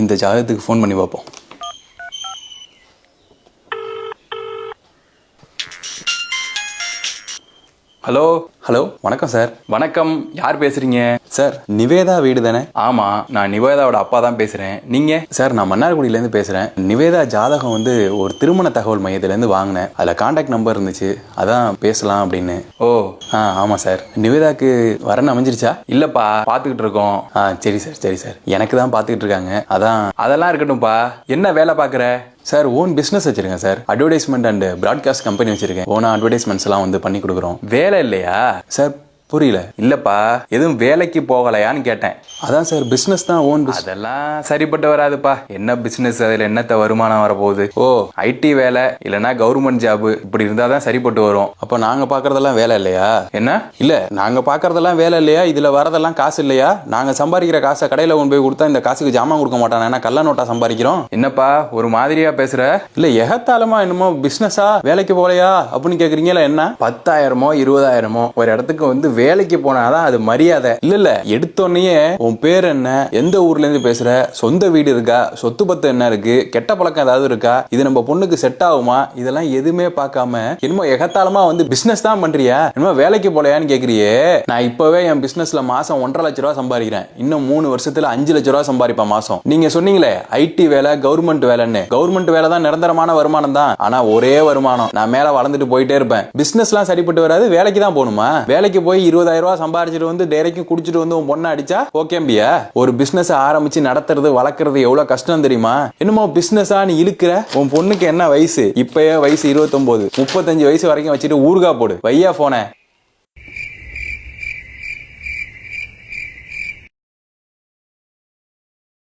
இந்த ஜாதகத்துக்கு ஃபோன் பண்ணி பார்ப்போம். ஹலோ? ஹலோ வணக்கம் சார். வணக்கம். யார் பேசுறீங்க? சார் நிவேதா வீடு தானே? ஆமா நான் நிவேதாவோட அப்பா தான் பேசுறேன். நீங்க? சார் நான் மன்னார்குடியிலேருந்து பேசுகிறேன் நிவேதா ஜாதகம் வந்து ஒரு திருமண தகவல் மையத்துலேருந்து வாங்கினேன். அதில் காண்டாக்ட் நம்பர் இருந்துச்சு. அதான் பேசலாம் அப்படின்னு. ஓ. ஆ ஆமாம் சார். நிவேதாக்கு வரன் அமைஞ்சிருச்சா? இல்லப்பா பாத்துக்கிட்டு இருக்கோம். ஆ சரி சார் சரி சார். எனக்கு தான் பார்த்துக்கிட்டு இருக்காங்க. அதான். அதெல்லாம் இருக்கட்டும்ப்பா. என்ன வேலை பாக்குற சார் ஓன் பிஸ்னஸ் வச்சிருக்கேன் sir advertisement and broadcast company வச்சிருக்கேன். ஓனா அட்வர்டைஸ்மெண்ட்ஸ் எல்லாம் வந்து பண்ணி கொடுக்குறோம். வேலை இல்லையா? சார் புரியல. இல்லப்பா எதுவும் வேலைக்கு போகலையான்னு கேட்டேன். அதான் சார் பிஸ்னஸ் தான் ஓன் அதெல்லாம் சரிப்பட்டு வராதுப்பா. என்ன பிசினஸ் அதுல என்னத்த வருமானம் வரப்போகுது? ஓ ஐடி வேலை இல்லைன்னா கவர்மெண்ட் ஜாப் இப்படி இருந்தா தான் சரிப்பட்டு வரும். அப்போ நாங்கள் பார்க்கறதெல்லாம் வேலை இல்லையா? என்ன? இல்ல நாங்க பார்க்கறதெல்லாம் வேலை இல்லையா? இதுல வரதெல்லாம் காசு இல்லையா? நாங்க சம்பாதிக்கிற காசை கடையில கொண்டு போய் கொடுத்தா இந்த காசுக்கு ஜாமான் கொடுக்க மாட்டானா? ஏன்னா கள்ள நோட்டா சம்பாதிக்கிறோம். என்னப்பா ஒரு மாதிரியா பேசுற? இல்ல எகத்தாலமா என்னமோ பிசினஸா வேலைக்கு போலையா அப்படின்னு கேக்குறீங்களா என்ன? பத்தாயிரமோ இருபதாயிரமோ ஒரு இடத்துக்கு வந்து வேலைக்கு போனாதான் அது மரியாதை. இல்ல இல்ல. எடுத்தோடனே உன் பேர் என்ன? எந்த ஊர்ல இருந்து பேசுற? சொந்த வீடு இருக்கா? சொத்து பத்து என்ன இருக்கு? கெட்ட பழக்கம் ஏதாவது இருக்கா? இது நம்ம பொண்ணுக்கு செட் ஆகுமா? இதெல்லாம் எதுவுமே பார்க்காம என்னமோ எகத்தாலமா வந்து பிசினஸ் தான் பண்றியா? என்னமோ வேலைக்கு போலையான்னு கேக்குறியே. நான் இப்பவே என் பிசினஸ்ல மாசம் ஒன்றரை லட்ச ரூபா சம்பாதிக்கிறேன். இன்னும் மூணு வருஷத்துல அஞ்சு லட்ச ரூபா சம்பாதிப்பேன் மாசம். நீங்க சொன்னீங்களே ஐடி வேலை கவர்மெண்ட் வேலைன்னு. கவர்மெண்ட் வேலை தான் நிரந்தரமான வருமானம் தான். ஆனா ஒரே வருமானம். நான் மேல வளர்ந்துட்டு போயிட்டே இருப்பேன். பிசினஸ்லாம் சரிப்பட்டு வராது வேலைக்கு தான் போகணுமா? வேலைக்கு போய் இருபதாயிரம் ரூபாய் சம்பாரிச்சிட்டு வந்து டேரைக்கும் குடிச்சிட்டு வந்து உன் பொண்ணை அடிச்சா ஓகேம்பியா ஒரு பிசினஸ் ஆரம்பிச்சு நடத்துறது வளர்க்கறது எவ்வளவு கஷ்டம் தெரியுமா? என்னமோ பிசினஸா நீ இழுக்கிற? உன் பொண்ணுக்கு என்ன வயசு? இப்பயே வயசு இருபத்தொன்பது முப்பத்தஞ்சு வயசு வரைக்கும் வச்சுட்டு ஊர்கா போடு. வையா போன